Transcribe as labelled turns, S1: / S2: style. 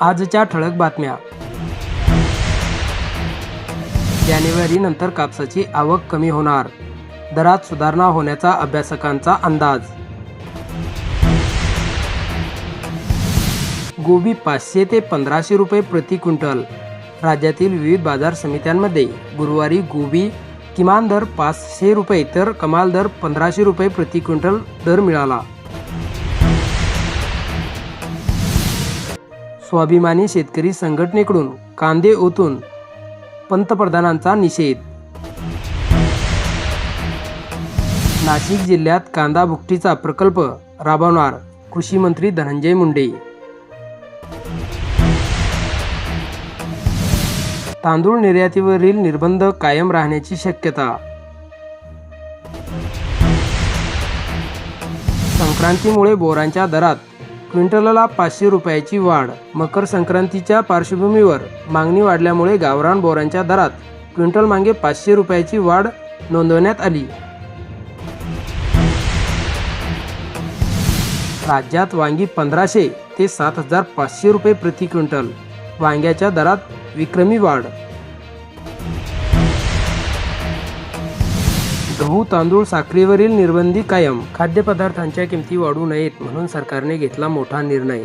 S1: आजच्या ठळक बातम्या. जानेवारी नंतर कापसाची आवक कमी होणार. दरात सुधारणा होण्याचा अभ्यासकांचा अंदाज. गोबी पाचशे ते पंधराशे रुपये प्रति क्विंटल. राज्यातील विविध बाजार समित्यांमध्ये गुरुवारी गोबी किमान दर पाचशे रुपये तर कमाल दर पंधराशे रुपये प्रति क्विंटल दर मिळाला. स्वाभिमानी शेतकरी संघटनेकडून कांदे ओतून पंतप्रधानांचा निषेध. नाशिक जिल्ह्यात कांदा भुकटीचा प्रकल्प राबवणार कृषी मंत्री धनंजय मुंडे. तांदूळ निर्यातीवरील निर्बंध कायम राहण्याची शक्यता. संक्रांतीमुळे बोरांच्या दरात क्विंटलला पाचशे रुपयाची वाढ. मकर संक्रांतीच्या पार्श्वभूमीवर मागणी वाढल्यामुळे गावरान बोरांच्या दरात क्विंटल मागे पाचशे रुपयाची वाढ नोंदवण्यात आली. राज्यात वांगी पंधराशे ते सात हजार पाचशे रुपये प्रति क्विंटल. वांग्याच्या दरात विक्रमी वाढ. गहू तांदूळ साखरेवरील निर्बंधी कायम खाद्यपदार्थांच्या किमती वाढू नयेत म्हणून सरकारने घेतला मोठा निर्णय.